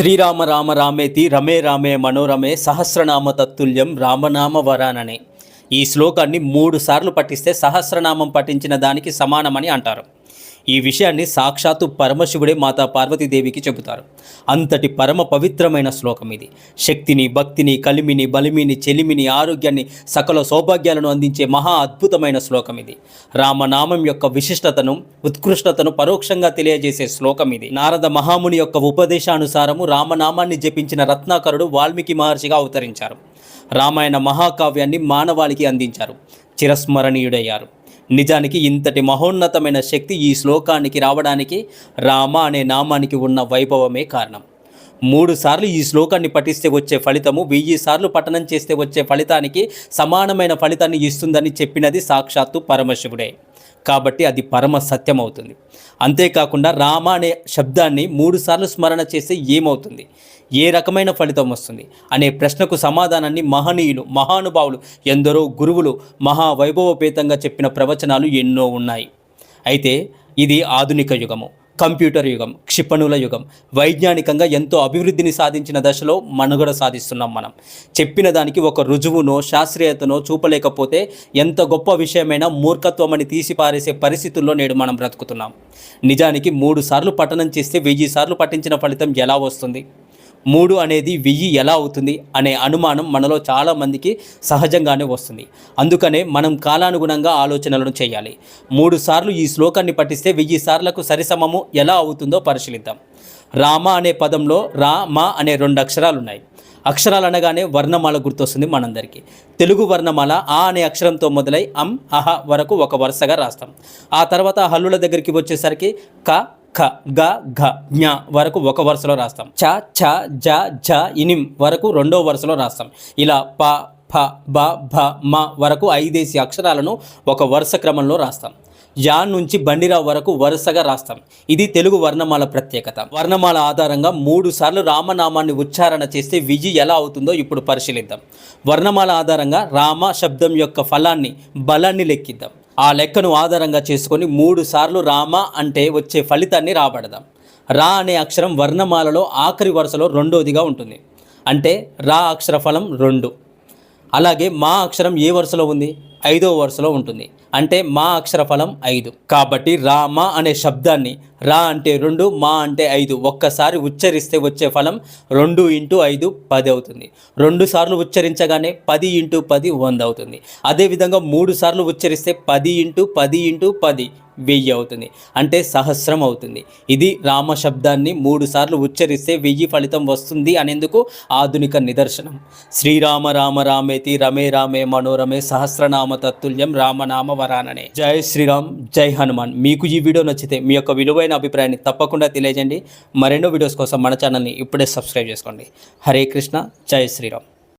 శ్రీరామ రామ రామేతి రమే రామే మనోరమే సహస్రనామ తత్తుల్యం రామనామ వరాననే. ఈ శ్లోకాన్ని మూడు సార్లు పఠిస్తే సహస్రనామం పఠించిన దానికి సమానమని అంటారు. ఈ విషయాన్ని సాక్షాత్తు పరమశివుడే మాతా పార్వతీదేవికి చెబుతారు. అంతటి పరమ పవిత్రమైన శ్లోకం ఇది. శక్తిని భక్తిని కలిమిని బలిమిని చెలిమిని ఆరోగ్యాన్ని సకల సౌభాగ్యాలను అందించే మహా అద్భుతమైన శ్లోకం ఇది. రామనామం యొక్క విశిష్టతను ఉత్కృష్టతను పరోక్షంగా తెలియజేసే శ్లోకం ఇది. నారద మహాముని యొక్క ఉపదేశానుసారము రామనామాన్ని జపించిన రత్నాకరుడు వాల్మీకి మహర్షిగా అవతరించారు. రామాయణ మహాకావ్యాన్ని మానవాళికి అందించారు. చిరస్మరణీయుడయ్యారు. నిజానికి ఇంతటి మహోన్నతమైన శక్తి ఈ శ్లోకానికి రావడానికి రామ అనే నామానికి ఉన్న వైభవమే కారణం. మూడు సార్లు ఈ శ్లోకాన్ని పఠిస్తే వచ్చే ఫలితము వెయ్యి సార్లు పఠనం చేస్తే వచ్చే ఫలితానికి సమానమైన ఫలితాన్ని ఇస్తుందని చెప్పినది సాక్షాత్తు పరమశివుడే. కాబట్టి అది పరమ సత్యం అవుతుంది అంతేకాకుండా రామ అనే శబ్దాన్ని మూడుసార్లు స్మరణ చేస్తే ఏమవుతుంది? ఏ రకమైన ఫలితం వస్తుంది? అనే ప్రశ్నకు సమాధానాన్ని మహనీయులు మహానుభావులు ఎందరో గురువులు మహావైభవపేతంగా చెప్పిన ప్రవచనాలు ఎన్నో ఉన్నాయి. అయితే ఇది ఆధునిక యుగము. కంప్యూటర్ యుగం క్షిపణుల యుగం. వైజ్ఞానికంగా ఎంతో అభివృద్ధిని సాధించిన దశలో మనుగడ సాధిస్తున్నాం మనం. చెప్పిన దానికి ఒక రుజువునో శాస్త్రీయతనో చూపలేకపోతే ఎంత గొప్ప విషయమైనా మూర్ఖత్వం అని తీసిపారేసే పరిస్థితుల్లో నేడు మనం బ్రతుకుతున్నాం. నిజానికి మూడు సార్లు పఠనం చేస్తే వెయ్యి సార్లు పఠించిన ఫలితం ఎలా వస్తుంది? మూడు అనేది వెయ్యి ఎలా అవుతుంది అనే అనుమానం మనలో చాలామందికి సహజంగానే వస్తుంది. అందుకనే మనం కాలానుగుణంగా ఆలోచనలను చేయాలి. మూడు సార్లు ఈ శ్లోకాన్ని పఠిస్తే వెయ్యి సార్లకు సరిసమము ఎలా అవుతుందో పరిశీలిద్దాం. రామ అనే పదంలో రా మా అనే రెండు అక్షరాలు ఉన్నాయి అక్షరాలు అనగానే వర్ణమాల గుర్తొస్తుంది మనందరికీ. తెలుగు వర్ణమాల ఆ అనే అక్షరంతో మొదలై అం అహ వరకు ఒక వరుసగా రాస్తాం. ఆ తర్వాత హల్లుల దగ్గరికి వచ్చేసరికి క ఖ గ ఘ జ్ఞ వరకు ఒక వరుసలో రాస్తాం. చ ఛ జ ఝ ఇనిం వరకు రెండో వరుసలో రాస్తాం. ఇలా ప ఫ బ భ మ వరకు ఐదేసి అక్షరాలను ఒక వరుస క్రమంలో రాస్తాం. యా నుంచి బండిరావు వరకు వరుసగా రాస్తాం. ఇది తెలుగు వర్ణమాల ప్రత్యేకత. వర్ణమాల ఆధారంగా మూడు సార్లు రామనామాన్ని ఉచ్చారణ చేస్తే విజి ఎలా అవుతుందో ఇప్పుడు పరిశీలిద్దాం. వర్ణమాల ఆధారంగా రామ శబ్దం యొక్క ఫలాన్ని బలాన్ని లెక్కిద్దాం. ఆ లెక్కను ఆధారంగా చేసుకొని మూడు సార్లు రామ అంటే వచ్చే ఫలితాన్ని రాబడదాం. రా అనే అక్షరం వర్ణమాలలో ఆఖరి వరుసలో రెండోదిగా ఉంటుంది. అంటే రా అక్షర ఫలం రెండు. అలాగే మా అక్షరం ఏ వరుసలో ఉంది? ఐదో వరుసలో ఉంటుంది. అంటే మా అక్షర ఫలం ఐదు. కాబట్టి రా మా అనే శబ్దాన్ని రా అంటే రెండు మా అంటే ఐదు. ఒక్కసారి ఉచ్చరిస్తే వచ్చే ఫలం రెండు ఇంటూ ఐదు పది అవుతుంది. రెండు సార్లు ఉచ్చరించగానే పది ఇంటూ పది వంద అవుతుంది. అదేవిధంగా మూడు సార్లు ఉచ్చరిస్తే పది ఇంటూ పది ఇంటూ పది. వెయ్యి అవుతుంది. అంటే సహస్రం అవుతుంది. ఇది రామ శబ్దాన్ని మూడు సార్లు ఉచ్చరిస్తే వెయ్యి ఫలితం వస్తుంది అనేందుకు ఆధునిక నిదర్శనం. శ్రీరామ రామ రామేతి రమే రామే మనోరమే సహస్రనామ తత్తుల్యం రామనామ వరాననే. జై శ్రీరామ్ జై హనుమాన్. మీకు ఈ వీడియో నచ్చితే మీ యొక్క విలువైన అభిప్రాయాన్ని తప్పకుండా తెలియజేయండి. మరెన్నో వీడియోస్ కోసం మన ఛానల్ని ఇప్పుడే సబ్స్క్రైబ్ చేసుకోండి. హరే కృష్ణ జై శ్రీరామ్.